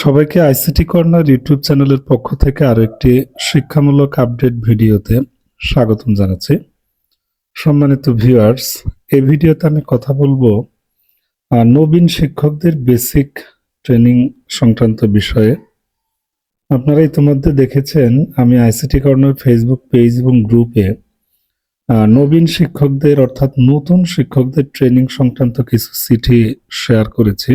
সবাইকে ICT corner YouTube চ্যানেলের পক্ষ থেকে আরও একটি শিক্ষামূলক আপডেট ভিডিওতে স্বাগতম জানাচ্ছি। সম্মানিত ভিউয়ার্স, এই ভিডিওতে আমি কথা বলব নবীন শিক্ষকদের বেসিক ট্রেনিং সংক্রান্ত বিষয়ে। আপনারা ইতিমধ্যে দেখেছেন, আমি আইসিটি কর্নার ফেসবুক পেজ এবং গ্রুপে নবীন শিক্ষকদের অর্থাৎ নতুন শিক্ষকদের ট্রেনিং সংক্রান্ত কিছু চিঠি শেয়ার করেছি।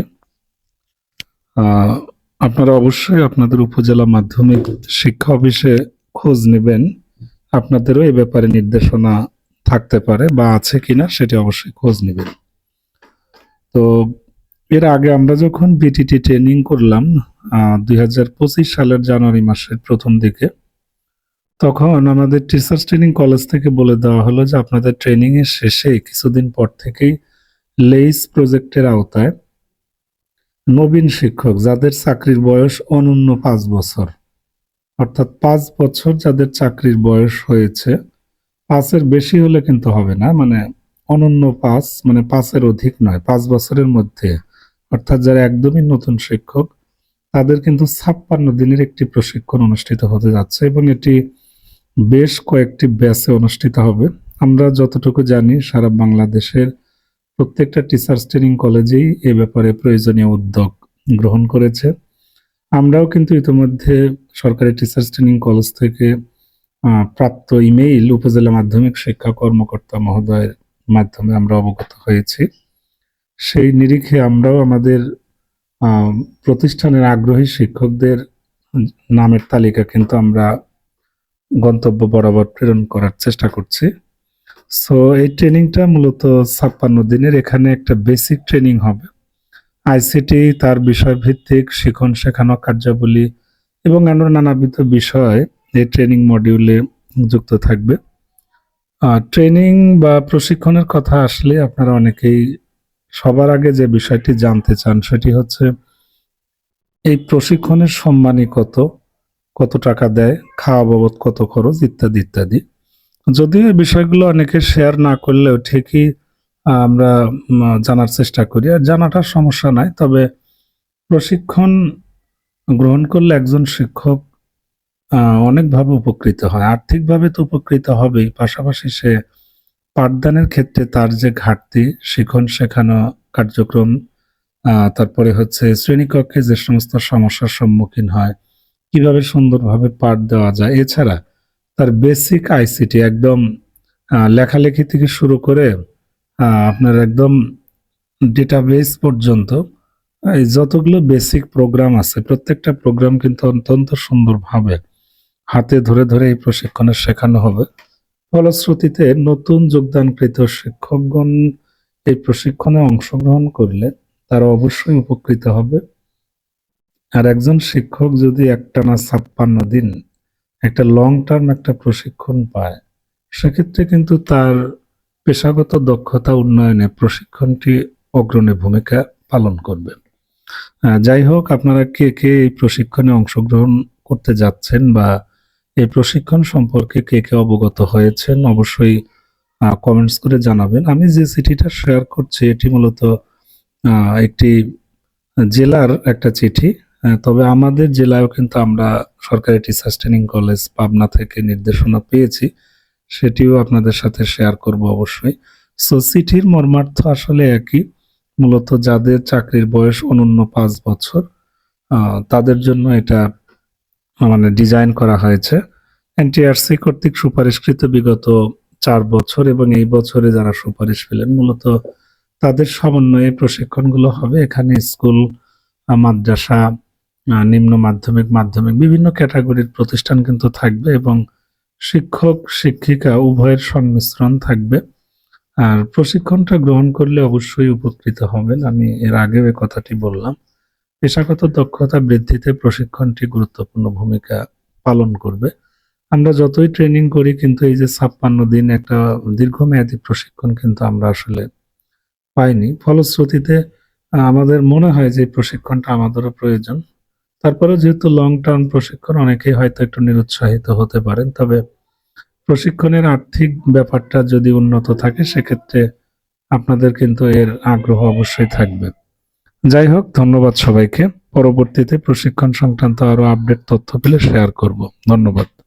আপনারা অবশ্যই আপনাদের উপজেলা মাধ্যমিক শিক্ষা অফিসে খোঁজ নেবেন। আপনাদেরও এই ব্যাপারে নির্দেশনা থাকতে পারে বা আছে কিনা সেটি অবশ্যই খোঁজ নেবেন। তো এর আগে আমরা যখন বিটিটি ট্রেনিং করলাম দুই হাজার পঁচিশ সালের জানুয়ারি মাসের প্রথম দিকে, তখন আমাদের টিচার্স ট্রেনিং কলেজ থেকে বলে দেওয়া হলো যে আপনাদের ট্রেনিংয়ের শেষে কিছুদিন পর থেকেই লেইস প্রজেক্টের আওতায় নবীন শিক্ষক যাদের চাকরির বয়স অনন্য পাঁচ বছর। অর্থাৎ পাঁচ বছর যাদের চাকরির বয়স হয়েছে, পাঁচের বেশি হলে কিন্তু হবে না মানে অনন্য পাঁচ মানে পাঁচের অধিক নয়, পাঁচ বছরের মধ্যে। অর্থাৎ যারা একদমই নতুন শিক্ষক, তাদের কিন্তু ছাপ্পান্ন দিনের একটি প্রশিক্ষণ অনুষ্ঠিত হতে যাচ্ছে এবং এটি বেশ কয়েকটি ব্যাচে অনুষ্ঠিত হবে। আমরা যতটুকু জানি, সারা বাংলাদেশের প্রত্যেকটা টিচার্স ট্রেনিং কলেজেই এ ব্যাপারে প্রয়োজনীয় উদ্যোগ গ্রহণ করেছে। আমরাও কিন্তু ইতিমধ্যে সরকারি টিচার্স ট্রেনিং কলেজ থেকে প্রাপ্ত ইমেইল উপজেলা মাধ্যমিক শিক্ষা কর্মকর্তা মহোদয়ের মাধ্যমে আমরা অবগত হয়েছি। সেই নিরিখে আমরাও আমাদের প্রতিষ্ঠানের আগ্রহী শিক্ষকদের নামের তালিকা কিন্তু আমরা গন্তব্য বরাবর প্রেরণ করার চেষ্টা করছি। সো এই ট্রেনিংটা মূলত ছাপ্পান্ন দিনের। এখানে একটা বেসিক ট্রেনিং হবে। আইসিটি তার বিষয় ভিত্তিক শিখন শেখানো কার্যাবলী এবং আরও নানাবিধ বিষয় এই ট্রেনিং মডিউলে যুক্ত থাকবে। ট্রেনিং বা প্রশিক্ষণের কথা আসলে আপনারা অনেকেই সবার আগে যে বিষয়টি জানতে চান, সেটি হচ্ছে এই প্রশিক্ষণের সম্মানী কত কত টাকা দেয়, খাওয়া বাবদ কত খরচ, ইত্যাদি ইত্যাদি। যদিও এই বিষয়গুলো অনেকে শেয়ার না করলেও ঠিকই আমরা জানার চেষ্টা করি। আর জানাটা সমস্যা নাই তবে প্রশিক্ষণ গ্রহণ করলে একজন শিক্ষক অনেকভাবে উপকৃত হয়। আর্থিকভাবে তো উপকৃত হবেই, পাশাপাশি সে পাঠদানের ক্ষেত্রে তার যে ঘাটতি, শিখন শেখানো কার্যক্রম তারপরে হচ্ছে শ্রেণীকক্ষে যে সমস্ত সমস্যার সম্মুখীন হয়, কীভাবে সুন্দরভাবে পাঠ দেওয়া যায়, এছাড়া তার বেসিক আইসিটি একদম লেখালেখি থেকে শুরু করে আপনার একদম ডেটাবেস পর্যন্ত এই যতগুলো বেসিক প্রোগ্রাম আছে, প্রত্যেকটা প্রোগ্রাম কিন্তু অত্যন্ত সুন্দরভাবে হাতে ধরে ধরে এই প্রশিক্ষণে শেখানো হবে। ফলশ্রুতিতে নতুন যোগদানকৃত শিক্ষকগণ এই প্রশিক্ষণে অংশগ্রহণ করলে তারা অবশ্যই উপকৃত হবে। আর একজন শিক্ষক যদি একটানা ছাপ্পান্ন দিন একটা লং টার্ম একটা প্রশিক্ষণ পায়। সেক্ষেত্রে কিন্তু তার পেশাগত দক্ষতা উন্নয়নে প্রশিক্ষণটি অগ্রণী ভূমিকা পালন করবে। যাই হোক, আপনারা কে কে এই প্রশিক্ষণে অংশগ্রহণ করতে যাচ্ছেন বা এই প্রশিক্ষণ সম্পর্কে কে কে অবগত হয়েছেন, অবশ্যই কমেন্টস করে জানাবেন। আমি যে চিঠিটা শেয়ার করছি, এটি মূলত একটি জেলার একটা চিঠি। তবে আমাদের জেলায়ও কিন্তু আমরা সরকারি টিচার্স ট্রেনিং কলেজ পাবনা থেকে নির্দেশনা পেয়েছি। সেটিও আপনাদের সাথে শেয়ার করব অবশ্যই। সো চিঠির মর্মার্থ আসলে একই। মূলত যাদের চাকরির বয়স অনন্য পাঁচ বছর তাদের জন্য এটা মানে ডিজাইন করা হয়েছে। এনটিআরসি কর্তৃক সুপারিশকৃত বিগত চার বছর এবং এই বছরে যারা সুপারিশ পেলেন, মূলত তাদের সমন্বয়ে প্রশিক্ষণগুলো হবে। এখানে স্কুল, মাদ্রাসা নিম্ন মাধ্যমিক মাধ্যমিক, বিভিন্ন ক্যাটাগরির প্রতিষ্ঠান কিন্তু থাকবে এবং শিক্ষক, শিক্ষিকা উভয়ের সংমিশ্রণ থাকবে। আর প্রশিক্ষণটা গ্রহণ করলে অবশ্যই উপকৃত হবেন, আমি এর আগেও এই কথাটি বললাম। পেশাগত দক্ষতা বৃদ্ধিতে প্রশিক্ষণটি গুরুত্বপূর্ণ ভূমিকা পালন করবে। আমরা যতই ট্রেনিং করি, কিন্তু এই যে ছাপ্পান্ন দিন একটা দীর্ঘমেয়াদী প্রশিক্ষণ কিন্তু আমরা আসলে পাইনি। ফলশ্রুতিতে আমাদের মনে হয় যে প্রশিক্ষণটা আমাদেরও প্রয়োজন। তারপরে যেহেতু লং টার্ম প্রশিক্ষণ অনেকেই হয়তো একটু নিরুৎসাহিত হতে পারেন, তবে প্রশিক্ষণের আর্থিক ব্যাপারটা যদি উন্নত থাকে, সেক্ষেত্রে আপনাদের কিন্তু এর আগ্রহ অবশ্যই থাকবে। যাই হোক, ধন্যবাদ সবাইকে। পরবর্তীতে প্রশিক্ষণ সংক্রান্ত আরও আপডেট তথ্য পেলে শেয়ার করব। ধন্যবাদ।